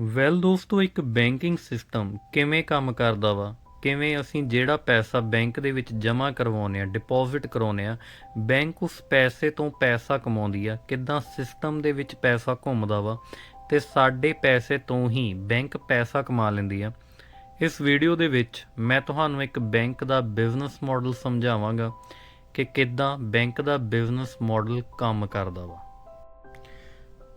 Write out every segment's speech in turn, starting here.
Well ਦੋਸਤੋ ਇੱਕ banking system ਕਿਵੇਂ ਕੰਮ ਕਰਦਾ ਵਾ? ਕਿਵੇਂ ਅਸੀਂ ਜਿਹੜਾ ਪੈਸਾ ਬੈਂਕ ਦੇ ਵਿੱਚ ਜਮ੍ਹਾਂ ਕਰਵਾਉਂਦੇ ਆ ਡਿਪੋਜ਼ਿਟ ਕਰਾਉਂਦੇ ਆ ਬੈਂਕ ਉਸ ਪੈਸੇ ਤੋਂ ਪੈਸਾ ਕਮਾਉਂਦੀ ਆ? ਕਿੱਦਾਂ ਸਿਸਟਮ ਦੇ ਵਿੱਚ ਪੈਸਾ ਘੁੰਮਦਾ ਵਾ? ਤੇ ਸਾਡੇ ਪੈਸੇ ਤੋਂ ਹੀ ਬੈਂਕ ਪੈਸਾ ਕਮਾ ਲੈਂਦੀ ਆ। ਇਸ ਵੀਡੀਓ ਦੇ ਵਿੱਚ ਮੈਂ ਤੁਹਾਨੂੰ ਇੱਕ ਬੈਂਕ ਦਾ ਬਿਜ਼ਨਸ ਮਾਡਲ ਸਮਝਾਵਾਂਗਾ ਕਿ ਕਿੱਦਾਂ ਬੈਂਕ ਦਾ ਬਿਜ਼ਨਸ ਮਾਡਲ ਕੰਮ ਕਰਦਾ ਵਾ।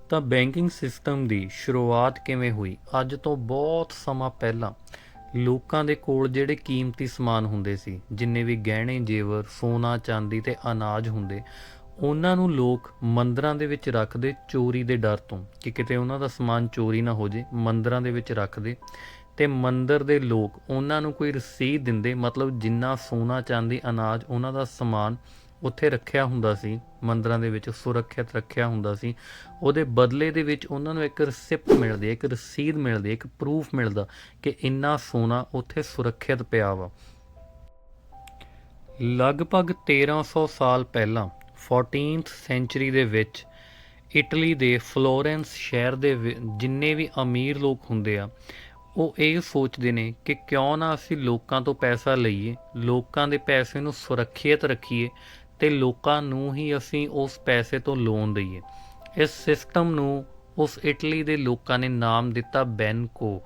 ਤਾਂ ਬੈਂਕਿੰਗ ਸਿਸਟਮ ਦੀ ਸ਼ੁਰੂਆਤ ਕਿਵੇਂ ਹੋਈ? ਅੱਜ ਤੋਂ ਬਹੁਤ ਸਮਾਂ ਪਹਿਲਾਂ ਲੋਕਾਂ ਦੇ ਕੋਲ ਜਿਹੜੇ ਕੀਮਤੀ ਸਮਾਨ ਹੁੰਦੇ ਸੀ, ਜਿੰਨੇ ਵੀ ਗਹਿਣੇ, ਜੇਵਰ, ਸੋਨਾ, ਚਾਂਦੀ ਤੇ ਅਨਾਜ ਹੁੰਦੇ, ਉਹਨਾਂ ਨੂੰ ਲੋਕ ਮੰਦਰਾਂ ਦੇ ਵਿੱਚ ਰੱਖਦੇ ਚੋਰੀ ਦੇ ਡਰ ਤੋਂ ਕਿ ਕਿਤੇ ਉਹਨਾਂ ਦਾ ਸਮਾਨ ਚੋਰੀ ਨਾ ਹੋ ਜੇ, ਮੰਦਰਾਂ ਦੇ ਵਿੱਚ ਰੱਖਦੇ ਤੇ ਮੰਦਰ ਦੇ ਲੋਕ ਉਹਨਾਂ ਨੂੰ ਕੋਈ ਰਸੀਦ ਦਿੰਦੇ, ਮਤਲਬ ਜਿੰਨਾ ਸੋਨਾ, ਚਾਂਦੀ, ਅਨਾਜ ਉਹਨਾਂ ਦਾ ਸਮਾਨ ਉੱਥੇ ਰੱਖਿਆ ਹੁੰਦਾ ਸੀ, ਮੰਦਰਾਂ ਦੇ ਵਿੱਚ ਸੁਰੱਖਿਅਤ ਰੱਖਿਆ ਹੁੰਦਾ ਸੀ। ਉਹਦੇ ਬਦਲੇ ਦੇ ਵਿੱਚ ਉਹਨਾਂ ਨੂੰ ਇੱਕ ਰਿਸਿਪਟ ਮਿਲਦੀ ਹੈ, ਇੱਕ ਰਸੀਦ ਮਿਲਦੀ ਹੈ, ਇੱਕ ਪ੍ਰੂਫ ਮਿਲਦਾ ਕਿ ਇੰਨਾ ਸੋਨਾ ਉੱਥੇ ਸੁਰੱਖਿਅਤ ਪਿਆ ਵਾ। ਲਗਭਗ 1300 ਸਾਲ ਪਹਿਲਾਂ 14th ਸੈਂਚਰੀ ਦੇ ਵਿੱਚ, ਇਟਲੀ ਦੇ ਫਲੋਰੈਂਸ ਸ਼ਹਿਰ ਦੇ ਵਿ- ਜਿੰਨੇ ਵੀ ਅਮੀਰ ਲੋਕ ਹੁੰਦੇ ਆ, ਉਹ ਇਹ ਸੋਚਦੇ ਨੇ ਕਿ ਕਿਉਂ ਨਾ ਅਸੀਂ ਲੋਕਾਂ ਤੋਂ ਪੈਸਾ ਲਈਏ, ਲੋਕਾਂ ਦੇ ਪੈਸੇ ਨੂੰ ਸੁਰੱਖਿਅਤ ਰੱਖੀਏ ਤੇ ਲੋਕਾਂ ਨੂੰ ਹੀ ਅਸੀਂ ਉਸ ਪੈਸੇ ਤੋਂ ਲੋਨ ਦਈਏ। ਇਸ ਸਿਸਟਮ ਨੂੰ ਉਸ ਇਟਲੀ ਦੇ ਲੋਕਾਂ ਨੇ ਨਾਮ ਦਿੱਤਾ ਬੈਨਕੋ।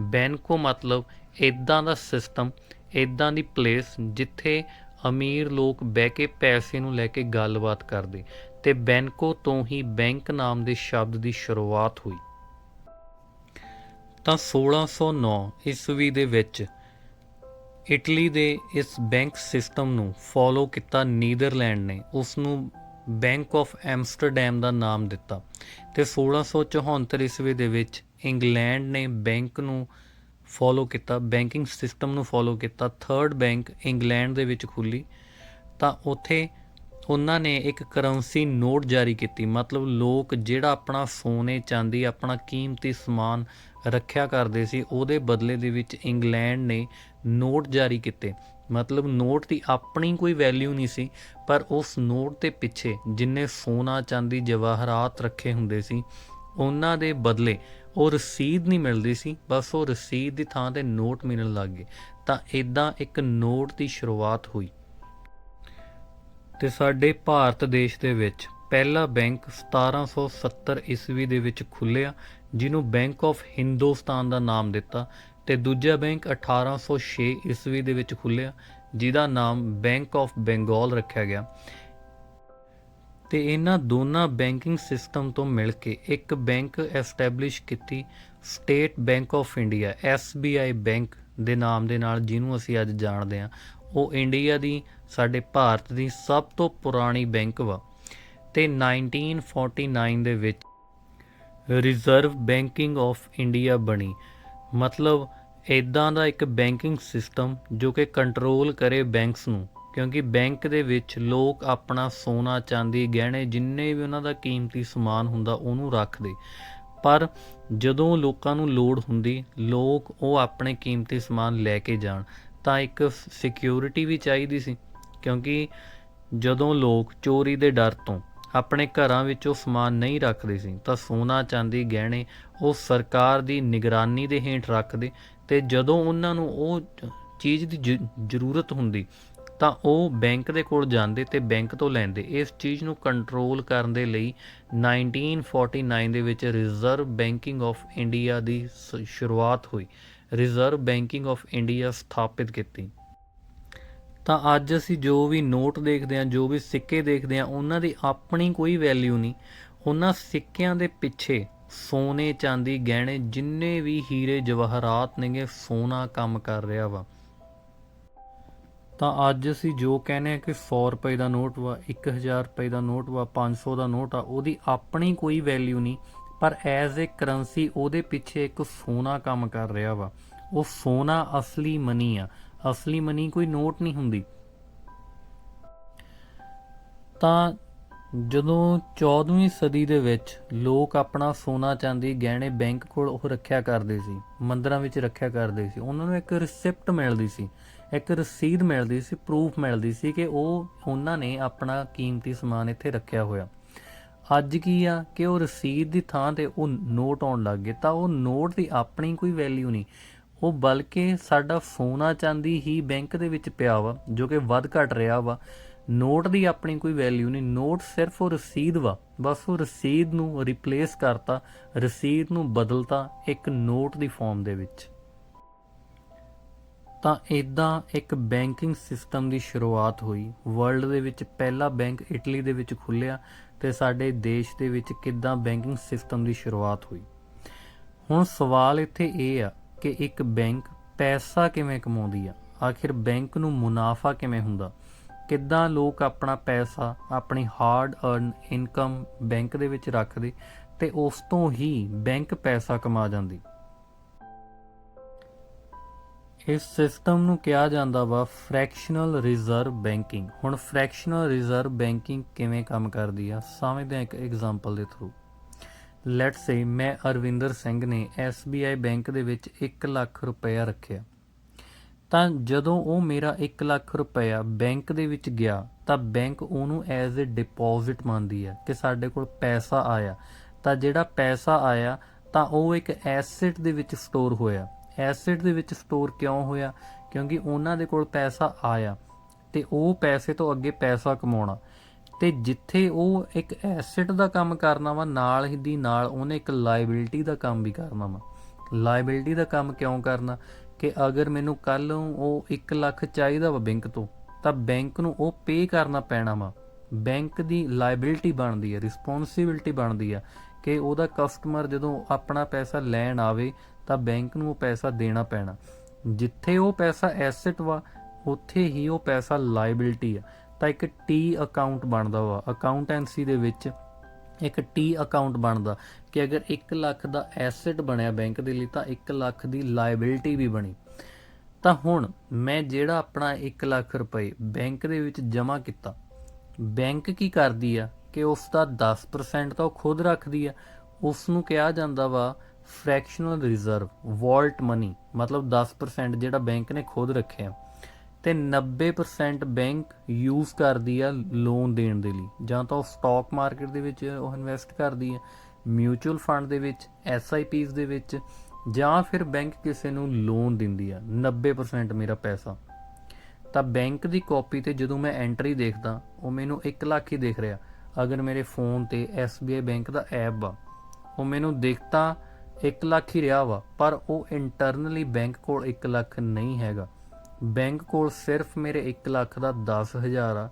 ਬੈਨਕੋ ਮਤਲਬ ਇਦਾਂ ਦਾ ਸਿਸਟਮ ਇਦਾਂ ਦੀ ਪਲੇਸ ਜਿੱਥੇ ਅਮੀਰ ਲੋਕ ਬਹਿ ਕੇ ਪੈਸੇ ਨੂੰ ਲੈ ਕੇ ਗੱਲਬਾਤ ਕਰਦੇ ਤੇ ਬੈਨਕੋ ਤੋਂ ਹੀ ਬੈਂਕ ਨਾਮ ਦੇ ਸ਼ਬਦ ਦੀ ਸ਼ੁਰੂਆਤ ਹੋਈ। ਤਾਂ 1609 ਈਸਵੀ ਦੇ ਵਿੱਚ ਇਟਲੀ ਦੇ ਇਸ ਬੈਂਕ ਸਿਸਟਮ ਨੂੰ ਫੋਲੋ ਕੀਤਾ ਨੀਦਰਲੈਂਡ ਨੇ। ਉਸ ਨੂੰ ਬੈਂਕ ਆਫ ਐਮਸਟਰਡਮ ਦਾ ਨਾਮ ਦਿੱਤਾ ਤੇ 1674 ਈਸਵੀ ਦੇ ਵਿੱਚ ਇੰਗਲੈਂਡ ਨੇ ਬੈਂਕ ਨੂੰ ਫੋਲੋ ਕੀਤਾ, ਬੈਂਕਿੰਗ ਸਿਸਟਮ ਨੂੰ ਫੋਲੋ ਕੀਤਾ। ਥਰਡ ਬੈਂਕ ਇੰਗਲੈਂਡ ਦੇ ਵਿੱਚ ਖੁੱਲੀ। ਤਾਂ ਉੱਥੇ ਉਹਨਾਂ ਨੇ ਇੱਕ ਕਰੰਸੀ ਨੋਟ ਜਾਰੀ ਕੀਤੀ। ਮਤਲਬ ਲੋਕ ਜਿਹੜਾ ਆਪਣਾ ਸੋਨੇ, ਚਾਂਦੀ, ਆਪਣਾ ਕੀਮਤੀ ਸਮਾਨ ਰੱਖਿਆ ਕਰਦੇ ਸੀ, ਉਹਦੇ ਬਦਲੇ ਦੇ ਵਿੱਚ ਇੰਗਲੈਂਡ ਨੇ ਨੋਟ ਜਾਰੀ ਕੀਤੇ। ਮਤਲਬ ਨੋਟ ਦੀ ਆਪਣੀ ਕੋਈ ਵੈਲਿਊ ਨਹੀਂ ਸੀ, ਪਰ ਉਸ ਨੋਟ ਦੇ ਪਿੱਛੇ ਜਿੰਨੇ ਸੋਨਾ, ਚਾਂਦੀ, ਜਵਾਹਰਾਤ ਰੱਖੇ ਹੁੰਦੇ ਸੀ, ਉਹਨਾਂ ਦੇ ਬਦਲੇ ਉਹ ਰਸੀਦ ਨਹੀਂ ਮਿਲਦੀ ਸੀ, ਬਸ ਉਹ ਰਸੀਦ ਦੀ ਥਾਂ ਤੇ ਨੋਟ ਮਿਲਣ ਲੱਗ ਗਏ। ਤਾਂ ਇਦਾਂ ਇੱਕ ਨੋਟ ਦੀ ਸ਼ੁਰੂਆਤ ਹੋਈ। ਤੇ ਸਾਡੇ ਭਾਰਤ ਦੇਸ਼ ਦੇ ਵਿੱਚ ਪਹਿਲਾ ਬੈਂਕ 1770 ਈਸਵੀ ਦੇ ਵਿੱਚ ਖੁੱਲਿਆ, ਜਿਹਨੂੰ ਬੈਂਕ ਆਫ ਹਿੰਦੁਸਤਾਨ ਦਾ ਨਾਮ ਦਿੱਤਾ। ਤੇ ਦੂਜਾ ਬੈਂਕ 1806 ਈਸਵੀ ਦੇ ਵਿੱਚ ਖੁੱਲਿਆ ਜਿਹਦਾ ਨਾਮ ਬੈਂਕ ਆਫ ਬੰਗਾਲ ਰੱਖਿਆ ਗਿਆ। ਤੇ ਇਹਨਾਂ ਦੋਨਾਂ ਬੈਂਕਿੰਗ ਸਿਸਟਮ ਤੋਂ ਮਿਲ ਕੇ ਇੱਕ ਬੈਂਕ ਐਸਟੈਬਲਿਸ਼ ਕੀਤੀ, State Bank of India SBI bank ਦੇ ਨਾਮ ਦੇ ਨਾਲ, ਜਿਹਨੂੰ ਅਸੀਂ ਅੱਜ ਜਾਣਦੇ ਹਾਂ। ਉਹ ਇੰਡੀਆ ਦੀ, ਸਾਡੇ ਭਾਰਤ ਦੀ ਸਭ ਤੋਂ ਪੁਰਾਣੀ ਬੈਂਕ ਵਾ। ਤੇ 1949 ਦੇ ਵਿੱਚ ਰਿਜ਼ਰਵ ਬੈਂਕਿੰਗ ਆਫ ਇੰਡੀਆ ਬਣੀ। ਮਤਲਬ ਇਦਾਂ ਦਾ ਇੱਕ ਬੈਂਕਿੰਗ ਸਿਸਟਮ ਜੋ ਕਿ ਕੰਟਰੋਲ ਕਰੇ ਬੈਂਕਸ ਨੂੰ, ਕਿਉਂਕਿ ਬੈਂਕ ਦੇ ਵਿੱਚ ਲੋਕ ਆਪਣਾ ਸੋਨਾ, ਚਾਂਦੀ, ਗਹਿਣੇ ਜਿੰਨੇ ਵੀ ਉਹਨਾਂ ਦਾ ਕੀਮਤੀ ਸਮਾਨ ਹੁੰਦਾ ਉਹਨੂੰ ਰੱਖਦੇ। ਪਰ ਜਦੋਂ ਲੋਕਾਂ ਨੂੰ ਲੋੜ ਹੁੰਦੀ, ਲੋਕ ਉਹ ਆਪਣੇ ਕੀਮਤੀ ਸਮਾਨ ਲੈ ਕੇ ਜਾਣ, ਤਾਂ ਇੱਕ ਸਿਕਿਉਰਿਟੀ ਵੀ ਚਾਹੀਦੀ ਸੀ। ਕਿਉਂਕਿ ਜਦੋਂ ਲੋਕ ਚੋਰੀ ਦੇ ਡਰ ਤੋਂ ਆਪਣੇ ਘਰਾਂ ਵਿੱਚ ਉਹ ਸਮਾਨ ਨਹੀਂ ਰੱਖਦੇ ਸੀ। ਤਾਂ ਸੋਨਾ, ਚਾਂਦੀ, ਗਹਿਣੇ ਉਹ ਸਰਕਾਰ ਦੀ ਨਿਗਰਾਨੀ ਦੇ ਹੇਠ ਰੱਖਦੇ ਤੇ ਜਦੋਂ ਉਹਨਾਂ ਨੂੰ ਉਹ ਚੀਜ਼ ਦੀ ਜ- ਜ਼ਰੂਰਤ ਹੁੰਦੀ, ਤਾਂ ਉਹ ਬੈਂਕ ਦੇ ਕੋਲ ਜਾਂਦੇ ਤੇ ਬੈਂਕ ਤੋਂ ਲੈਂਦੇ। ਇਸ ਚੀਜ਼ ਨੂੰ ਕੰਟਰੋਲ ਕਰਨ ਦੇ ਲਈ 1949 ਦੇ ਵਿੱਚ ਰਿਜ਼ਰਵ ਬੈਂਕਿੰਗ ਆਫ ਇੰਡੀਆ ਦੀ ਸ- ਸ਼ੁਰੂਆਤ ਹੋਈ। ਰਿਜ਼ਰਵ ਬੈਂਕਿੰਗ ਆਫ ਇੰਡੀਆ ਸਥਾਪਿਤ ਕੀਤੀ। ਤਾਂ ਅੱਜ ਅਸੀਂ ਜੋ ਵੀ ਨੋਟ ਦੇਖਦੇ ਹਾਂ, ਜੋ ਵੀ ਸਿੱਕੇ ਦੇਖਦੇ ਹਾਂ, ਉਹਨਾਂ ਦੀ ਆਪਣੀ ਕੋਈ ਵੈਲਿਊ ਨਹੀਂ। ਉਹਨਾਂ ਸਿੱਕਿਆਂ ਦੇ ਪਿੱਛੇ ਸੋਨੇ, ਚਾਂਦੀ, ਗਹਿਣੇ, ਜਿੰਨੇ ਵੀ ਹੀਰੇ, ਜਵਾਹਰਾਤ ਨੇਗੇ, ਸੋਨਾ ਕੰਮ ਕਰ ਰਿਹਾ ਵਾ। ਤਾਂ ਅੱਜ ਅਸੀਂ ਜੋ ਕਹਿੰਦੇ ਆ ਕਿ 100 ਰੁਪਏ ਦਾ ਨੋਟ ਵਾ 1000 ਰੁਪਏ ਦਾ ਨੋਟ ਵਾ 500 ਦਾ ਨੋਟ ਆ, ਉਹਦੀ ਆਪਣੀ ਕੋਈ ਵੈਲਿਊ ਨਹੀਂ। ਪਰ ਐਜ਼ ਅ ਕਰੰਸੀ ਉਹਦੇ ਪਿੱਛੇ ਇੱਕ ਸੋਨਾ ਕੰਮ ਕਰ ਰਿਹਾ ਵਾ। ਉਹ ਸੋਨਾ ਅਸਲੀ ਮਨੀ ਆ। ਅਸਲੀ ਮਨੀ ਕੋਈ ਨੋਟ ਨਹੀਂ ਹੁੰਦੀ। ਤਾਂ ਜਦੋਂ 14ਵੀਂ ਸਦੀ ਦੇ ਵਿੱਚ ਲੋਕ ਆਪਣਾ ਸੋਨਾ ਚਾਂਦੀ ਗਹਿਣੇ ਬੈਂਕ ਕੋਲ ਉਹ ਰੱਖਿਆ ਕਰਦੇ ਸੀ, ਮੰਦਰਾਂ ਵਿੱਚ ਰੱਖਿਆ ਕਰਦੇ ਸੀ, ਉਹਨਾਂ ਨੂੰ ਇੱਕ ਰਿਸਿਪਟ ਮਿਲਦੀ ਸੀ, ਇੱਕ ਰਸੀਦ ਮਿਲਦੀ ਸੀ ਪ੍ਰੂਫ ਮਿਲਦੀ ਸੀ ਕਿ ਉਹ, ਉਹਨਾਂ ਨੇ ਆਪਣਾ ਕੀਮਤੀ ਸਮਾਨ ਇੱਥੇ ਰੱਖਿਆ ਹੋਇਆ। ਅੱਜ ਕੀ ਆ ਕਿ ਉਹ ਰਸੀਦ ਦੀ ਥਾਂ ਤੇ ਉਹ ਨੋਟ ਆਉਣ ਲੱਗ ਗਏ, ਤਾਂ ਉਹ ਨੋਟ ਦੀ ਆਪਣੀ ਕੋਈ ਵੈਲਿਊ ਨਹੀਂ ਉਹ ਬਲਕਿ ਸਾਡਾ ਸੋਨਾ ਚਾਂਦੀ ਹੀ ਬੈਂਕ ਦੇ ਵਿੱਚ ਪਿਆ ਵਾ, ਜੋ ਕਿ ਵੱਧ ਘਟ ਰਿਹਾ ਵਾ। ਨੋਟ ਦੀ ਆਪਣੀ ਕੋਈ ਵੈਲਿਊ ਨਹੀਂ, ਨੋਟ ਸਿਰਫ ਉਹ ਰਸੀਦ ਵਾ। ਬਸ ਉਹ ਰਸੀਦ ਨੂੰ ਰਿਪਲੇਸ ਕਰਤਾ, ਰਸੀਦ ਨੂੰ ਬਦਲਤਾ ਇੱਕ ਨੋਟ ਦੀ ਫਾਰਮ ਦੇ ਵਿੱਚ। ਤਾਂ ਇਦਾਂ ਇੱਕ ਬੈਂਕਿੰਗ ਸਿਸਟਮ ਦੀ ਸ਼ੁਰੂਆਤ ਹੋਈ। ਵਰਲਡ ਦੇ ਵਿੱਚ ਪਹਿਲਾ ਬੈਂਕ ਇਟਲੀ ਦੇ ਵਿੱਚ ਖੁੱਲਿਆ ਤੇ ਸਾਡੇ ਦੇਸ਼ ਦੇ ਵਿੱਚ ਕਿੱਦਾਂ ਬੈਂਕਿੰਗ ਸਿਸਟਮ ਦੀ ਸ਼ੁਰੂਆਤ ਹੋਈ। ਹੁਣ ਸਵਾਲ ਇੱਥੇ ਇਹ ਆ ਕਿ ਇੱਕ ਬੈਂਕ ਪੈਸਾ ਕਿਵੇਂ ਕਮਾਉਂਦੀ ਆ? ਆਖਿਰ ਬੈਂਕ ਨੂੰ ਮੁਨਾਫਾ ਕਿਵੇਂ ਹੁੰਦਾ? ਕਿੱਦਾਂ ਲੋਕ ਆਪਣਾ ਪੈਸਾ, ਆਪਣੀ ਹਾਰਡ ਅਰਨ ਇਨਕਮ ਬੈਂਕ ਦੇ ਵਿੱਚ ਰੱਖਦੇ ਤੇ ਉਸ ਤੋਂ ਹੀ ਬੈਂਕ ਪੈਸਾ ਕਮਾ ਜਾਂਦੀ? ਇਸ ਸਿਸਟਮ ਨੂੰ ਕਿਹਾ ਜਾਂਦਾ ਵਾ ਫ੍ਰੈਕਸ਼ਨਲ ਰਿਜ਼ਰਵ ਬੈਂਕਿੰਗ ਹੁਣ ਫ੍ਰੈਕਸ਼ਨਲ ਰਿਜ਼ਰਵ ਬੈਂਕਿੰਗ ਕਿਵੇਂ ਕੰਮ ਕਰਦੀ ਆ? ਸਮਝਦੇ ਹਾਂ ਇੱਕ ਐਗਜ਼ਾਮਪਲ ਦੇ ਥਰੂ ਲੈਟਸ ਸੇ ਮੈਂ ਅਰਵਿੰਦਰ ਸਿੰਘ ਨੇ SBI ਬੈਂਕ ਦੇ ਵਿੱਚ 1 ਲੱਖ ਰੁਪਇਆ ਰੱਖਿਆ। ਤਾਂ ਜਦੋਂ ਉਹ ਮੇਰਾ 1 ਲੱਖ ਰੁਪਇਆ ਬੈਂਕ ਦੇ ਵਿੱਚ ਗਿਆ, ਤਾਂ ਬੈਂਕ ਉਹਨੂੰ ਐਜ਼ ਅ ਡਿਪੋਜ਼ਿਟ ਮੰਨਦੀ ਹੈ ਕਿ ਸਾਡੇ ਕੋਲ ਪੈਸਾ ਆਇਆ। ਤਾਂ ਜਿਹੜਾ ਪੈਸਾ ਆਇਆ, ਤਾਂ ਉਹ ਇੱਕ ਐਸੈਟ ਦੇ ਵਿੱਚ ਸਟੋਰ ਹੋਇਆ। ਐਸੈਟ ਦੇ ਵਿੱਚ ਸਟੋਰ ਕਿਉਂ ਹੋਇਆ? ਕਿਉਂਕਿ ਉਹਨਾਂ ਦੇ ਕੋਲ ਪੈਸਾ ਆਇਆ ਤੇ ਉਹ ਪੈਸੇ ਤੋਂ ਅੱਗੇ ਪੈਸਾ ਕਮਾਉਣਾ। ਤੇ ਜਿੱਥੇ ਉਹ ਇੱਕ ਐਸੈਟ ਦਾ ਕੰਮ ਕਰਨਾ ਵਾ, ਨਾਲ ਹੀ ਦੀ ਨਾਲ ਉਹਨੇ ਇੱਕ ਲਾਇਬਿਲਿਟੀ ਦਾ ਕੰਮ ਵੀ ਕਰਨਾ ਵਾ। ਲਾਇਬਿਲਿਟੀ ਦਾ ਕੰਮ ਕਿਉਂ ਕਰਨਾ? ਕਿ ਅਗਰ ਮੈਨੂੰ ਕੱਲ ਨੂੰ ਉਹ 1 ਲੱਖ ਚਾਹੀਦਾ ਵਾ ਬੈਂਕ ਤੋਂ, ਤਾਂ ਬੈਂਕ ਨੂੰ ਉਹ ਪੇ ਕਰਨਾ ਪੈਣਾ ਵਾ। ਬੈਂਕ ਦੀ ਲਾਇਬਿਲਿਟੀ ਬਣਦੀ ਹੈ ਰਿਸਪੌਂਸਿਬਿਲਟੀ ਬਣਦੀ ਆ ਕਿ ਉਹਦਾ ਕਸਟਮਰ ਜਦੋਂ ਆਪਣਾ ਪੈਸਾ ਲੈਣ ਆਵੇ, ਤਾਂ ਬੈਂਕ ਨੂੰ ਉਹ ਪੈਸਾ ਦੇਣਾ ਪੈਣਾ। ਜਿੱਥੇ ਉਹ ਪੈਸਾ ਐਸੈਟ ਵਾ, ਉੱਥੇ ਹੀ ਉਹ ਪੈਸਾ ਲਾਇਬਿਲਿਟੀ ਆ। ਤਾਂ ਇੱਕ ਟੀ ਅਕਾਊਂਟ ਬਣਦਾ ਵਾ। ਅਕਾਊਂਟੈਂਸੀ ਦੇ ਵਿੱਚ ਇੱਕ ਟੀ ਅਕਾਊਂਟ ਬਣਦਾ। ਕਿ ਅਗਰ 1 ਲੱਖ ਦਾ ਐਸੈਟ ਬਣਿਆ ਬੈਂਕ ਦੇ ਲਈ ਤਾਂ 1 ਲੱਖ ਦੀ ਲਾਇਬਿਲਿਟੀ ਵੀ ਬਣੀ। ਤਾਂ ਹੁਣ ਮੈਂ ਜਿਹੜਾ ਆਪਣਾ 1 ਲੱਖ ਰੁਪਏ ਬੈਂਕ ਦੇ ਵਿੱਚ ਜਮ੍ਹਾਂ ਕੀਤਾ ਬੈਂਕ ਕੀ ਕਰਦੀ ਆ ਕਿ ਉਸ ਦਾ 10% ਤਾਂ ਉਹ ਖੁਦ ਰੱਖਦੀ ਆ। ਉਸ ਨੂੰ ਕਿਹਾ ਜਾਂਦਾ ਵਾ ਫ੍ਰੈਕਸ਼ਨਲ ਰਿਜ਼ਰਵ ਵਾਲਟ ਮਨੀ ਮਤਲਬ 10% ਜਿਹੜਾ ਬੈਂਕ ਨੇ ਖੁਦ ਰੱਖਿਆ। ਤੇ 90% ਬੈਂਕ ਯੂਜ਼ ਕਰਦੀ ਆ ਲੋਨ ਦੇਣ ਦੇ ਲਈ। ਜਾਂ ਤਾਂ ਉਹ ਸਟਾਕ ਮਾਰਕੀਟ ਦੇ ਵਿੱਚ ਉਹ ਇਨਵੈਸਟ ਕਰਦੀ ਆ ਮਿਊਚੁਅਲ ਫੰਡ ਦੇ ਵਿੱਚ ਐਸਆਈਪੀਸ ਦੇ ਵਿੱਚ, ਜਾਂ ਫਿਰ ਬੈਂਕ ਕਿਸੇ ਨੂੰ ਲੋਨ ਦਿੰਦੀ ਆ 90% ਮੇਰਾ ਪੈਸਾ। ਤਾਂ ਬੈਂਕ ਦੀ ਕਾਪੀ ਤੇ ਜਦੋਂ ਮੈਂ ਐਂਟਰੀ ਦੇਖਦਾ, ਉਹ ਮੈਨੂੰ 1 ਲੱਖ ਹੀ ਦੇਖ ਰਿਹਾ। ਅਗਰ ਮੇਰੇ ਫੋਨ ਤੇ SBI ਬੈਂਕ ਦਾ ਐਪ ਆ, ਉਹ ਮੈਨੂੰ ਦਿਖਤਾ 1 ਲੱਖ ਹੀ ਰਿਹਾ ਵਾ, ਪਰ ਉਹ ਇੰਟਰਨਲੀ ਬੈਂਕ ਕੋਲ 1 ਲੱਖ ਨਹੀਂ ਹੈਗਾ। ਬੈਂਕ ਕੋਲ ਸਿਰਫ ਮੇਰੇ 1 ਲੱਖ ਦਾ 10000 ਆ।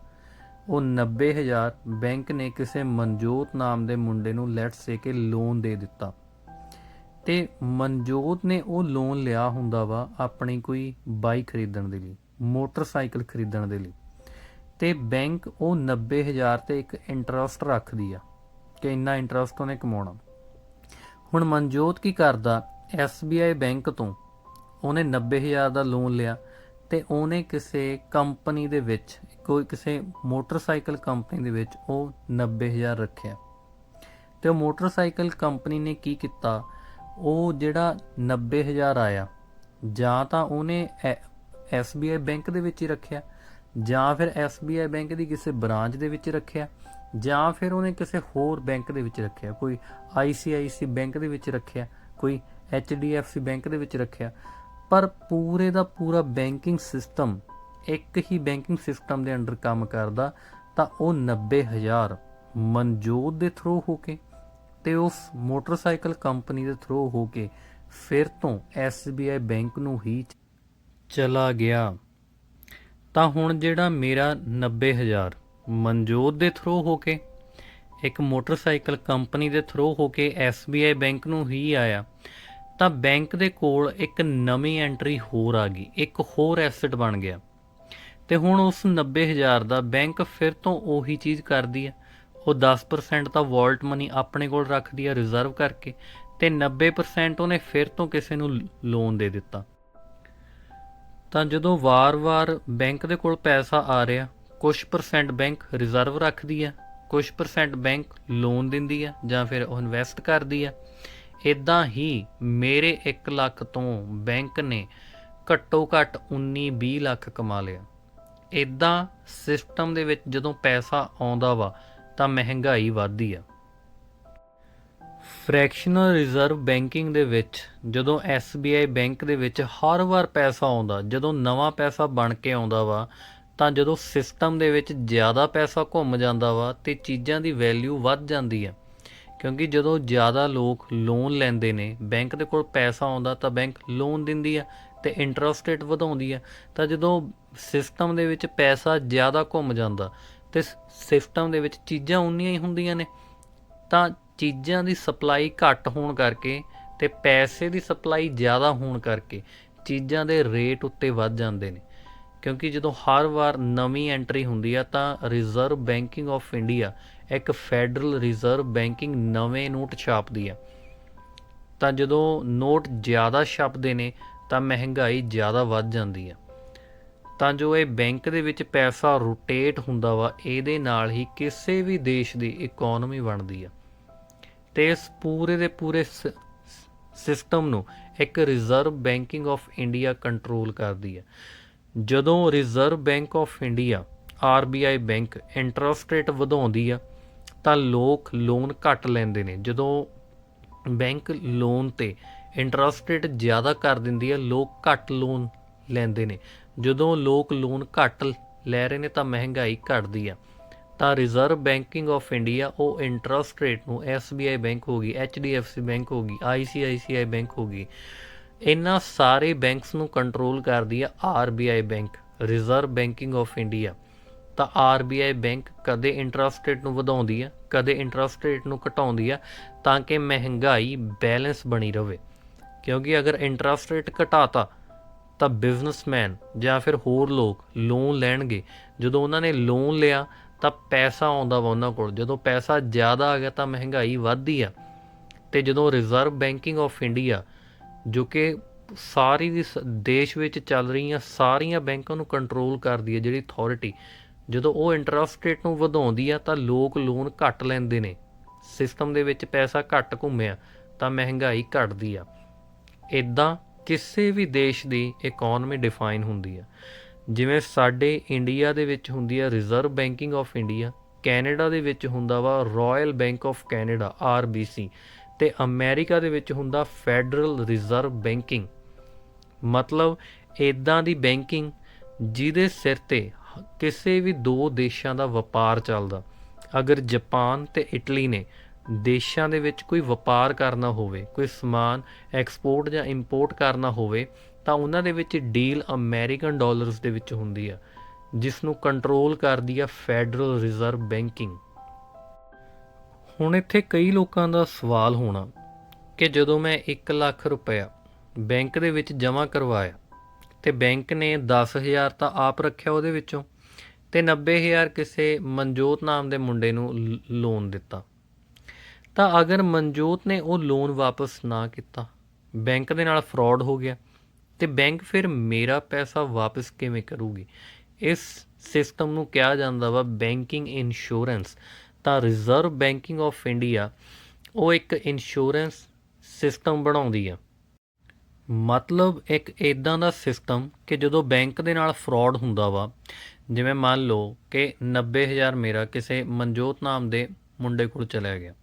ਉਹ 90000 ਬੈਂਕ ਨੇ ਕਿਸੇ ਮਨਜੋਤ ਨਾਮ ਦੇ ਮੁੰਡੇ ਨੂੰ ਲੈਟਸ ਸੇ ਕਿ ਲੋਨ ਦੇ ਦਿੱਤਾ। ਤੇ ਮਨਜੋਤ ਨੇ ਉਹ ਲੋਨ ਲਿਆ ਹੁੰਦਾ ਵਾ ਆਪਣੀ ਕੋਈ ਬਾਈਕ ਖਰੀਦਣ ਦੇ ਲਈ, ਮੋਟਰਸਾਈਕਲ ਖਰੀਦਣ ਦੇ ਲਈ। ਤੇ ਬੈਂਕ ਉਹ 90000 ਤੇ ਇੱਕ ਇੰਟਰਸਟ ਰੱਖਦੀ ਆ ਕਿ ਇੰਨਾ ਇੰਟਰਸਟ ਉਹਨੇ ਕਮਾਉਣਾ। ਹੁਣ ਮਨਜੋਤ ਕੀ ਕਰਦਾ? SBI ਬੈਂਕ ਤੋਂ ਉਹਨੇ 90000 ਦਾ ਲੋਨ ਲਿਆ। ਤੇ ਉਹਨੇ ਕਿਸੇ ਕੰਪਨੀ ਦੇ ਵਿੱਚ, ਕੋਈ ਕਿਸੇ ਮੋਟਰਸਾਈਕਲ ਕੰਪਨੀ ਦੇ ਵਿੱਚ ਉਹ 90000 ਰੱਖਿਆ। ਤੇ ਉਹ ਮੋਟਰਸਾਈਕਲ ਕੰਪਨੀ ਨੇ ਕੀ ਕੀਤਾ? ਉਹ ਜਿਹੜਾ 90000 ਆਇਆ, ਜਾਂ ਤਾਂ ਉਹਨੇ SBI ਬੈਂਕ ਦੇ ਵਿੱਚ ਹੀ ਰੱਖਿਆ, ਜਾਂ ਫਿਰ SBI ਬੈਂਕ ਦੀ ਕਿਸੇ ਬ੍ਰਾਂਚ ਦੇ ਵਿੱਚ ਰੱਖਿਆ, ਜਾਂ ਫਿਰ ਉਹਨੇ ਕਿਸੇ ਹੋਰ ਬੈਂਕ ਦੇ ਵਿੱਚ ਰੱਖਿਆ। ਕੋਈ ICICI ਬੈਂਕ ਦੇ ਵਿੱਚ ਰੱਖਿਆ, ਕੋਈ HDFC ਬੈਂਕ ਦੇ ਵਿੱਚ ਰੱਖਿਆ। ਪਰ ਪੂਰੇ ਦਾ ਪੂਰਾ ਬੈਂਕਿੰਗ ਸਿਸਟਮ ਇੱਕ ਹੀ ਬੈਂਕਿੰਗ ਸਿਸਟਮ ਦੇ ਅੰਡਰ ਕੰਮ ਕਰਦਾ, ਤਾਂ ਉਹ 90000 ਮਨਜੋਤ ਦੇ ਥਰੂ ਹੋ ਕੇ ਤੇ ਉਸ ਮੋਟਰਸਾਈਕਲ ਕੰਪਨੀ ਦੇ ਥਰੂ ਹੋ ਕੇ ਫਿਰ ਤੋਂ SBI ਬੈਂਕ ਨੂੰ ਹੀ ਚਲਾ ਗਿਆ। ਤਾਂ ਹੁਣ ਜਿਹੜਾ ਮੇਰਾ 90000 ਮਨਜੋਤ ਦੇ ਥਰੂ ਹੋ ਕੇ, ਇੱਕ ਮੋਟਰਸਾਈਕਲ ਕੰਪਨੀ ਦੇ ਥਰੂ ਹੋ ਕੇ SBI ਬੈਂਕ ਨੂੰ ਹੀ ਆਇਆ। ਤਾਂ ਬੈਂਕ ਦੇ ਕੋਲ ਇੱਕ ਨਵੀਂ ਐਂਟਰੀ ਹੋਰ ਆ ਗਈ, ਇੱਕ ਹੋਰ ਐਸੈਟ ਬਣ ਗਿਆ। ਤੇ ਹੁਣ ਉਸ 90000 ਦਾ ਬੈਂਕ ਫਿਰ ਤੋਂ ਉਹੀ ਚੀਜ਼ ਕਰਦੀ ਹੈ ਉਹ 10% ਤਾਂ ਵਾਲਟ ਮਨੀ ਆਪਣੇ ਕੋਲ ਰੱਖਦੀ ਹੈ ਰਿਜ਼ਰਵ ਕਰਕੇ ਤੇ 90% ਉਹਨੇ ਫਿਰ ਤੋਂ ਕਿਸੇ ਨੂੰ ਲੋਨ ਦੇ ਦਿੱਤਾ। ਤਾਂ ਜਦੋਂ ਵਾਰ-ਵਾਰ ਬੈਂਕ ਦੇ ਕੋਲ ਪੈਸਾ ਆ ਰਿਹਾ ਕੁਝ ਪਰਸੈਂਟ ਬੈਂਕ ਰਿਜ਼ਰਵ ਰੱਖਦੀ ਹੈ ਕੁਝ ਪਰਸੈਂਟ ਬੈਂਕ ਲੋਨ ਦਿੰਦੀ ਹੈ ਜਾਂ ਫਿਰ ਉਹ ਇਨਵੈਸਟ ਕਰਦੀ ਹੈ ਇਦਾਂ ਹੀ ਮੇਰੇ 1 ਲੱਖ ਤੋਂ ਬੈਂਕ ਨੇ ਘੱਟੋ ਘੱਟ 19-20 ਲੱਖ ਕਮਾ ਲਿਆ। ਇਦਾਂ ਸਿਸਟਮ ਦੇ ਵਿੱਚ ਜਦੋਂ ਪੈਸਾ ਆਉਂਦਾ ਵਾ, ਤਾਂ ਮਹਿੰਗਾਈ ਵੱਧਦੀ ਆ। ਫ੍ਰੈਕਸ਼ਨਲ ਰਿਜ਼ਰਵ ਬੈਂਕਿੰਗ ਦੇ ਵਿੱਚ ਜਦੋਂ SBI ਬੈਂਕ ਦੇ ਵਿੱਚ ਹਰ ਵਾਰ ਪੈਸਾ ਆਉਂਦਾ, ਜਦੋਂ ਨਵਾਂ ਪੈਸਾ ਬਣ ਕੇ ਆਉਂਦਾ ਵਾ, ਤਾਂ ਜਦੋਂ ਸਿਸਟਮ ਦੇ ਵਿੱਚ ਜ਼ਿਆਦਾ ਪੈਸਾ ਘੁੰਮ ਜਾਂਦਾ ਵਾ, ਤੇ ਚੀਜ਼ਾਂ ਦੀ ਵੈਲਿਊ ਵੱਧ ਜਾਂਦੀ ਹੈ ਕਿਉਂਕਿ ਜਦੋਂ ਜ਼ਿਆਦਾ ਲੋਕ ਲੋਨ ਲੈਂਦੇ ਨੇ ਬੈਂਕ ਦੇ ਕੋਲ ਪੈਸਾ ਆਉਂਦਾ ਤਾਂ ਬੈਂਕ ਲੋਨ ਦਿੰਦੀ ਆ ਤੇ ਇੰਟਰਸਟ ਰੇਟ ਵਧਾਉਂਦੀ ਆ। ਤਾਂ ਜਦੋਂ ਸਿਸਟਮ ਦੇ ਵਿੱਚ ਪੈਸਾ ਜ਼ਿਆਦਾ ਘੁੰਮ ਜਾਂਦਾ ਤੇ ਸਿਸਟਮ ਦੇ ਵਿੱਚ ਚੀਜ਼ਾਂ ਉਨੀਆਂ ਹੀ ਹੁੰਦੀਆਂ ਨੇ, ਤਾਂ ਚੀਜ਼ਾਂ ਦੀ ਸਪਲਾਈ ਘੱਟ ਹੋਣ ਕਰਕੇ ਤੇ ਪੈਸੇ ਦੀ ਸਪਲਾਈ ਜ਼ਿਆਦਾ ਹੋਣ ਕਰਕੇ ਚੀਜ਼ਾਂ ਦੇ ਰੇਟ ਉੱਤੇ ਵੱਧ ਜਾਂਦੇ ਨੇ। ਕਿਉਂਕਿ ਜਦੋਂ ਹਰ ਵਾਰ ਨਵੀਂ ਐਂਟਰੀ ਹੁੰਦੀ ਆ ਤਾਂ ਰਿਜ਼ਰਵ ਬੈਂਕਿੰਗ ਆਫ ਇੰਡੀਆ ਇੱਕ ਫੈਡਰਲ ਰਿਜ਼ਰਵ ਬੈਂਕਿੰਗ ਨਵੇਂ ਨੋਟ ਛਾਪਦੀ ਆ। ਤਾਂ ਜਦੋਂ ਨੋਟ ਜ਼ਿਆਦਾ ਛਾਪਦੇ ਨੇ, ਤਾਂ ਮਹਿੰਗਾਈ ਜ਼ਿਆਦਾ ਵੱਧ ਜਾਂਦੀ ਆ। ਤਾਂ ਜੋ ਇਹ ਬੈਂਕ ਦੇ ਵਿੱਚ ਪੈਸਾ ਰੋਟੇਟ ਹੁੰਦਾ ਵਾ, ਇਹਦੇ ਨਾਲ ਹੀ ਕਿਸੇ ਵੀ ਦੇਸ਼ ਦੀ ਇਕਨੋਮੀ ਬਣਦੀ ਆ। ਤੇ ਇਸ ਪੂਰੇ ਦੇ ਪੂਰੇ ਸਿਸਟਮ ਨੂੰ ਇੱਕ Reserve banking of India control ਕਰਦੀ ਹੈ ਜਦੋਂ Reserve Bank of India RBI bank interest rate ਵਧਾਉਂਦੀ ਆ ਤਾਂ ਲੋਕ ਲੋਨ ਘੱਟ ਲੈਂਦੇ ਨੇ। ਜਦੋਂ ਬੈਂਕ ਲੋਨ ਤੇ ਇੰਟਰਸਟ ਰੇਟ ਜ਼ਿਆਦਾ ਕਰ ਦਿੰਦੀ ਆ ਲੋਕ ਘੱਟ ਲੋਨ ਲੈਂਦੇ ਨੇ। ਜਦੋਂ ਲੋਕ ਲੋਨ ਘੱਟ ਲੈ ਰਹੇ ਨੇ ਤਾਂ ਮਹਿੰਗਾਈ ਘਟਦੀ ਆ ਤਾਂ ਰਿਜ਼ਰਵ ਬੈਂਕਿੰਗ ਆਫ ਇੰਡੀਆ ਉਹ ਇੰਟਰਸਟ ਰੇਟ ਨੂੰ SBI ਬੈਂਕ ਹੋ ਗਈ HDFC ਬੈਂਕ ਹੋ ਗਈ ICICI ਬੈਂਕ ਹੋ ਗਈ। ਇਹਨਾਂ ਸਾਰੇ ਬੈਂਕਸ ਨੂੰ ਕੰਟਰੋਲ ਕਰਦੀ ਆ RBI bank reserve banking of India ਤਾਂ RBI ਬੈਂਕ ਕਦੇ ਇੰਟਰਸਟ ਰੇਟ ਨੂੰ ਵਧਾਉਂਦੀ ਆ ਕਦੇ ਇੰਟਰਸਟ ਰੇਟ ਨੂੰ ਘਟਾਉਂਦੀ ਆ ਤਾਂ ਕਿ ਮਹਿੰਗਾਈ ਬੈਲੈਂਸ ਬਣੀ ਰਹੇ ਕਿਉਂਕਿ ਅਗਰ ਇੰਟਰਸਟ ਰੇਟ ਘਟਾਤਾ, ਤਾਂ ਬਿਜ਼ਨਸਮੈਨ ਜਾਂ ਫਿਰ ਹੋਰ ਲੋਕ ਲੋਨ ਲੈਣਗੇ। ਜਦੋਂ ਉਹਨਾਂ ਨੇ ਲੋਨ ਲਿਆ, ਤਾਂ ਪੈਸਾ ਆਉਂਦਾ ਵਾ ਉਹਨਾਂ ਕੋਲ। ਜਦੋਂ ਪੈਸਾ ਜ਼ਿਆਦਾ ਆ ਗਿਆ, ਤਾਂ ਮਹਿੰਗਾਈ ਵੱਧਦੀ ਆ। ਤੇ ਜਦੋਂ ਰਿਜ਼ਰਵ ਬੈਂਕਿੰਗ ਆਫ ਇੰਡੀਆ ਜੋ ਕਿ ਸਾਰੀ ਦੀ ਸ- ਦੇਸ਼ ਵਿੱਚ ਚੱਲ ਰਹੀਆਂ ਸਾਰੀਆਂ ਬੈਂਕਾਂ ਨੂੰ ਕੰਟਰੋਲ ਕਰਦੀ ਹੈ, ਜਿਹੜੀ ਅਥਾਰਟੀ ਜਦੋਂ ਉਹ ਇੰਟਰਸਟ ਰੇਟ ਨੂੰ ਵਧਾਉਂਦੀ ਆ ਤਾਂ ਲੋਕ ਲੋਨ ਘੱਟ ਲੈਂਦੇ ਨੇ। ਸਿਸਟਮ ਦੇ ਵਿੱਚ ਪੈਸਾ ਘੱਟ ਘੁੰਮਿਆ ਤਾਂ ਮਹਿੰਗਾਈ ਘਟਦੀ ਆ। ਇਦਾਂ ਕਿਸੇ ਵੀ ਦੇਸ਼ ਦੀ ਇਕਨੋਮੀ ਡਿਫਾਈਨ ਹੁੰਦੀ ਆ। ਜਿਵੇਂ ਸਾਡੇ ਇੰਡੀਆ ਦੇ ਵਿੱਚ ਹੁੰਦੀ ਆ reserve banking of India Canada ਦੇ ਵਿੱਚ ਹੁੰਦਾ ਵਾ royal bank of Canada RBC ਤੇ ਅਮਰੀਕਾ ਦੇ ਵਿੱਚ ਹੁੰਦਾ ਫੈਡਰਲ ਰਿਜ਼ਰਵ ਬੈਂਕਿੰਗ ਮਤਲਬ ਇਦਾਂ ਦੀ ਬੈਂਕਿੰਗ ਜਿਹਦੇ ਸਿਰ ਤੇ ਕਿਸੇ ਵੀ ਦੋ ਦੇਸ਼ਾਂ ਦਾ ਵਪਾਰ ਚੱਲਦਾ, ਅਗਰ ਜਾਪਾਨ ਤੇ ਇਟਲੀ ਨੇ ਦੇਸ਼ਾਂ ਦੇ ਵਿੱਚ ਕੋਈ ਵਪਾਰ ਕਰਨਾ ਹੋਵੇ, ਕੋਈ ਸਮਾਨ ਐਕਸਪੋਰਟ ਜਾਂ ਇੰਪੋਰਟ ਕਰਨਾ ਹੋਵੇ, ਤਾਂ ਉਹਨਾਂ ਦੇ ਵਿੱਚ ਡੀਲ ਅਮਰੀਕਨ ਡਾਲਰਸ ਦੇ ਵਿੱਚ ਹੁੰਦੀ ਆ, ਜਿਸ ਨੂੰ ਕੰਟਰੋਲ ਕਰਦੀ ਆ ਫੈਡਰਲ ਰਿਜ਼ਰਵ ਬੈਂਕਿੰਗ ਹੁਣ ਇੱਥੇ ਕਈ ਲੋਕਾਂ ਦਾ ਸਵਾਲ ਹੋਣਾ ਕਿ ਜਦੋਂ ਮੈਂ 1 ਲੱਖ ਰੁਪਇਆ ਬੈਂਕ ਦੇ ਵਿੱਚ ਜਮ੍ਹਾਂ ਕਰਵਾਇਆ ਤੇ ਬੈਂਕ ਨੇ 10000 ਤਾਂ ਆਪ ਰੱਖਿਆ ਉਹਦੇ ਵਿੱਚੋਂ ਤੇ 90000 ਕਿਸੇ ਮਨਜੋਤ ਨਾਮ ਦੇ ਮੁੰਡੇ ਨੂੰ ਲ- ਲੋਨ ਦਿੱਤਾ। ਤਾਂ ਅਗਰ ਮਨਜੋਤ ਨੇ ਉਹ ਲੋਨ ਵਾਪਸ ਨਾ ਕੀਤਾ, ਬੈਂਕ ਦੇ ਨਾਲ ਫਰਾਡ ਹੋ ਗਿਆ, ਤੇ ਬੈਂਕ ਫਿਰ ਮੇਰਾ ਪੈਸਾ ਵਾਪਸ ਕਿਵੇਂ ਕਰੂਗੀ? ਇਸ ਸਿਸਟਮ ਨੂੰ ਕਿਹਾ ਜਾਂਦਾ ਵਾ ਬੈਂਕਿੰਗ ਇੰਸ਼ੋਰੈਂਸ ਤਾਂ ਰਿਜ਼ਰਵ ਬੈਂਕਿੰਗ ਆਫ ਇੰਡੀਆ ਉਹ ਇੱਕ ਇੰਸ਼ੋਰੈਂਸ ਸਿਸਟਮ ਬਣਾਉਂਦੀ ਆ। ਮਤਲਬ ਇੱਕ ਇਦਾਂ ਦਾ ਸਿਸਟਮ ਕਿ ਜਦੋਂ ਬੈਂਕ ਦੇ ਨਾਲ ਫਰਾਡ ਹੁੰਦਾ ਵਾ, ਜਿਵੇਂ ਮੰਨ ਲਓ ਕਿ 90000 ਮੇਰਾ ਕਿਸੇ ਮਨਜੋਤ ਨਾਮ ਦੇ ਮੁੰਡੇ ਕੋਲ ਚਲਾ ਗਿਆ।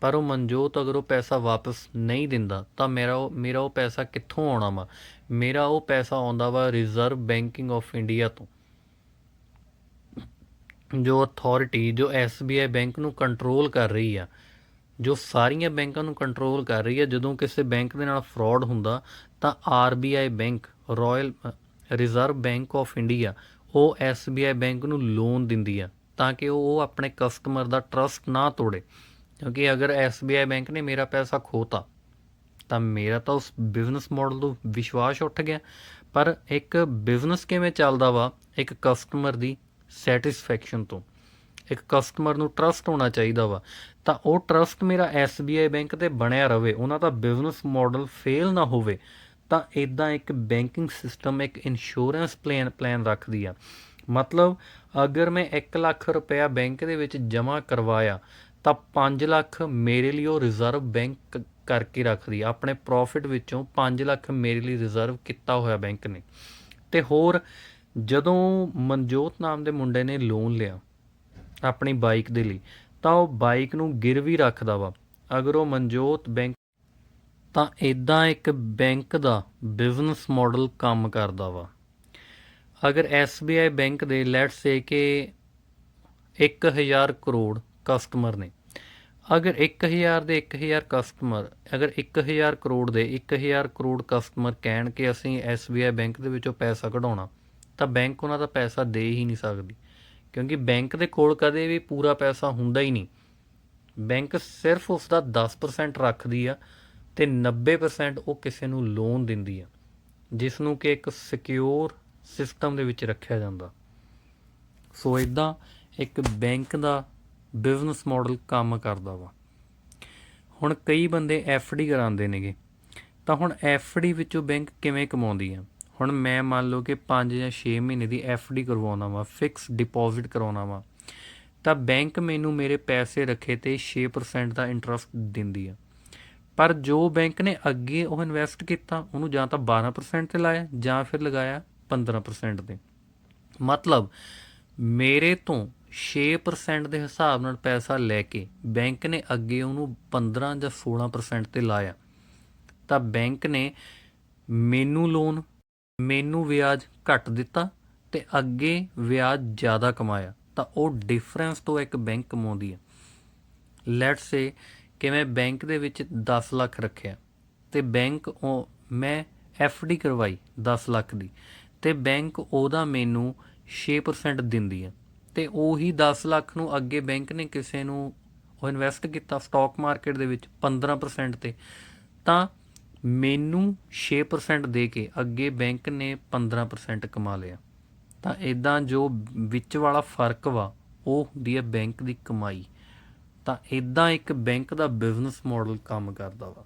ਪਰ ਉਹ ਮਨਜੋਤ ਅਗਰ ਉਹ ਪੈਸਾ ਵਾਪਸ ਨਹੀਂ ਦਿੰਦਾ, ਤਾਂ ਮੇਰਾ ਉਹ ਮੇਰਾ ਉਹ ਪੈਸਾ ਕਿੱਥੋਂ ਆਉਣਾ ਵਾ? ਮੇਰਾ ਉਹ ਪੈਸਾ ਆਉਂਦਾ ਵਾ ਰਿਜ਼ਰਵ ਬੈਂਕਿੰਗ ਆਫ ਇੰਡੀਆ ਤੋਂ। ਜੋ ਅਥਾਰਟੀ ਜੋ SBI ਬੈਂਕ ਨੂੰ ਕੰਟਰੋਲ ਕਰ ਰਹੀ ਆ ਜੋ ਸਾਰੀਆਂ ਬੈਂਕਾਂ ਨੂੰ ਕੰਟਰੋਲ ਕਰ ਰਹੀ ਹੈ, ਜਦੋਂ ਕਿਸੇ ਬੈਂਕ ਦੇ ਨਾਲ ਫਰਾਡ ਹੁੰਦਾ, ਤਾਂ RBI bank royal reserve bank of India ਉਹ SBI ਬੈਂਕ ਨੂੰ ਲੋਨ ਦਿੰਦੀ ਆ, ਤਾਂ ਕਿ ਉਹ ਉਹ ਆਪਣੇ ਕਸਟਮਰ ਦਾ ਟਰਸਟ ਨਾ ਤੋੜੇ। ਕਿਉਂਕਿ ਅਗਰ SBI ਬੈਂਕ ਨੇ ਮੇਰਾ ਪੈਸਾ ਖੋਤਾ, ਤਾਂ ਮੇਰਾ ਤਾਂ ਉਸ ਬਿਜ਼ਨਸ ਮਾਡਲ ਤੋਂ ਵਿਸ਼ਵਾਸ ਉੱਠ ਗਿਆ। ਪਰ ਇੱਕ ਬਿਜ਼ਨਸ ਕਿਵੇਂ ਚੱਲਦਾ ਵਾ? ਇੱਕ ਕਸਟਮਰ ਦੀ ਸੈਟੀਸਫੈਕਸ਼ਨ ਤੋਂ। ਇੱਕ ਕਸਟਮਰ ਨੂੰ ਟਰਸਟ ਹੋਣਾ ਚਾਹੀਦਾ ਵਾ, ਤਾਂ ਉਹ ਟਰਸਟ ਮੇਰਾ SBI ਬੈਂਕ ਤੇ ਬਣਿਆ ਰਵੇ, ਉਹਨਾਂ ਦਾ ਬਿਜ਼ਨਸ ਮਾਡਲ ਫੇਲ ਨਾ ਹੋਵੇ, ਤਾਂ ਇਦਾਂ ਇੱਕ ਬੈਂਕਿੰਗ ਸਿਸਟਮ ਇੱਕ ਇੰਸ਼ੋਰੈਂਸ ਪਲਾਨ ਪਲਾਨ ਰੱਖਦੀ ਆ। ਮਤਲਬ ਅਗਰ ਮੈਂ 1 ਲੱਖ ਰੁਪਇਆ ਬੈਂਕ ਦੇ ਵਿੱਚ ਜਮ੍ਹਾਂ ਕਰਵਾਇਆ, ਤਾਂ 5 ਲੱਖ ਮੇਰੇ ਲਈ ਉਹ ਰਿਜ਼ਰਵ ਬੈਂਕ ਕਰਕੇ ਰੱਖਦੀ ਆ। ਆਪਣੇ ਪ੍ਰੋਫਿਟ ਵਿੱਚੋਂ 5 ਲੱਖ ਮੇਰੇ ਲਈ ਰਿਜ਼ਰਵ ਕੀਤਾ ਹੋਇਆ ਬੈਂਕ ਨੇ। ਤੇ ਹੋਰ ਜਦੋਂ ਮਨਜੋਤ ਨਾਮ ਦੇ ਮੁੰਡੇ ਨੇ ਲੋਨ ਲਿਆ ਆਪਣੀ ਬਾਈਕ ਦੇ ਲਈ, ਤਾਂ ਉਹ ਬਾਈਕ ਨੂੰ ਗਿਰਵੀ ਰੱਖਦਾ ਵਾ। ਅਗਰ ਉਹ ਮਨਜੋਤ ਬੈਂਕ, ਤਾਂ ਇਦਾਂ ਇੱਕ ਬੈਂਕ ਦਾ ਬਿਜ਼ਨਸ ਮਾਡਲ ਕੰਮ ਕਰਦਾ ਵਾ। ਅਗਰ SBI ਬੈਂਕ ਦੇ ਲੈਟਸ ਸੇ ਕਿ 1000 ਕਰੋੜ ਕਸਟਮਰ ਨੇ। ਅਗਰ 1000 ਦੇ 1000 ਕਸਟਮਰ ਅਗਰ 1000 ਕਰੋੜ ਦੇ 1000 ਕਰੋੜ ਕਸਟਮਰ ਕਹਿਣ ਕਿ ਅਸੀਂ SBI ਬੈਂਕ ਦੇ ਵਿੱਚੋਂ ਪੈਸਾ ਕਢਾਉਣਾ, ਤਾਂ ਬੈਂਕ ਉਹਨਾਂ ਦਾ ਪੈਸਾ ਦੇ ਹੀ ਨਹੀਂ ਸਕਦੀ। ਕਿਉਂਕਿ ਬੈਂਕ ਦੇ ਕੋਲ ਕਦੇ ਵੀ ਪੂਰਾ ਪੈਸਾ ਹੁੰਦਾ ਹੀ ਨਹੀਂ। ਬੈਂਕ ਸਿਰਫ ਉਸ ਦਾ 10% ਰੱਖਦੀ ਆ ਤੇ 90% ਉਹ ਕਿਸੇ ਨੂੰ ਲੋਨ ਦਿੰਦੀ ਆ ਜਿਸ ਨੂੰ ਕਿ ਇੱਕ ਸਿਕਿਉਰ ਸਿਸਟਮ ਦੇ ਵਿੱਚ ਰੱਖਿਆ ਜਾਂਦਾ। ਸੋ ਇਦਾਂ ਇੱਕ ਬੈਂਕ ਦਾ ਬਿਜ਼ਨਸ ਮਾਡਲ ਕੰਮ ਕਰਦਾ ਵਾ। ਹੁਣ ਕਈ ਬੰਦੇ ਡੀ ਕਰਾਉਂਦੇ ਨੇਗੇ। ਤਾਂ ਹੁਣ ਡੀ ਵਿੱਚੋਂ ਬੈਂਕ ਕਿਵੇਂ ਕਮਾਉਂਦੀ ਆ? ਹੁਣ ਮੈਂ ਮੰਨ ਲਓ ਕਿ 5 ਜਾਂ 6 ਮਹੀਨੇ ਦੀ ਡੀ ਕਰਵਾਉਣਾ ਵਾ ਫਿਕਸ ਡਿਪੋਜ਼ਿਟ ਕਰਾਉਣਾ ਵਾ, ਤਾਂ ਬੈਂਕ ਮੈਨੂੰ ਮੇਰੇ ਪੈਸੇ ਰੱਖੇ ਤੇ 6% ਦਾ ਇੰਟਰਸਟ ਦਿੰਦੀ ਆ। ਪਰ ਜੋ ਬੈਂਕ ਨੇ ਅੱਗੇ ਉਹ ਇਨਵੈਸਟ ਕੀਤਾ, ਉਹਨੂੰ ਜਾਂ ਤਾਂ 12% ਤੇ ਲਾਇਆ, ਜਾਂ ਫਿਰ ਲਗਾਇਆ 15% ਤੇ। ਮਤਲਬ ਮੇਰੇ ਤੋਂ 6% ਦੇ ਹਿਸਾਬ ਨਾਲ ਪੈਸਾ ਲੈ ਕੇ ਬੈਂਕ ਨੇ ਅੱਗੇ ਉਹਨੂੰ 15 ਜਾਂ 16% ਤੇ ਲਾਇਆ, ਤਾਂ ਬੈਂਕ ਨੇ ਮੈਨੂੰ ਲੋਨ ਮੈਨੂੰ ਵਿਆਜ ਘੱਟ ਦਿੱਤਾ ਤੇ ਅੱਗੇ ਵਿਆਜ ਜ਼ਿਆਦਾ ਕਮਾਇਆ, ਤਾਂ ਉਹ ਡਿਫਰੈਂਸ ਤੋਂ ਇੱਕ ਬੈਂਕ ਕਮਾਉਂਦੀ ਹੈ। ਲੈਟਸ ਸੇ ਕਿ ਮੈਂ ਬੈਂਕ ਦੇ ਵਿੱਚ 10 ਲੱਖ ਰੱਖਿਆ ਤੇ ਬੈਂਕ ਉਹ, ਮੈਂ ਡੀ ਕਰਵਾਈ 10 ਲੱਖ ਦੀ ਤੇ ਬੈਂਕ ਉਹਦਾ ਮੈਨੂੰ 6% ਦਿੰਦੀ ਹੈ ਤੇ ਉਹੀ 10 ਲੱਖ ਨੂੰ ਅੱਗੇ ਬੈਂਕ ਨੇ ਕਿਸੇ ਨੂੰ ਉਹ ਇਨਵੈਸਟ ਕੀਤਾ ਸਟਾਕ ਮਾਰਕੀਟ ਦੇ ਵਿੱਚ 15% ਤੇ, ਤਾਂ ਮੈਨੂੰ 6% ਦੇ ਕੇ ਅੱਗੇ ਬੈਂਕ ਨੇ 15% ਕਮਾ ਲਿਆ। ਤਾਂ ਇਦਾਂ ਜੋ ਵਿੱਚ ਵਾਲਾ ਫ਼ਰਕ ਵਾ, ਉਹ ਹੁੰਦੀ ਹੈ ਬੈਂਕ ਦੀ ਕਮਾਈ। ਤਾਂ ਇਦਾਂ ਇੱਕ ਬੈਂਕ ਦਾ ਬਿਜ਼ਨਸ ਮਾਡਲ ਕੰਮ ਕਰਦਾ ਵਾ।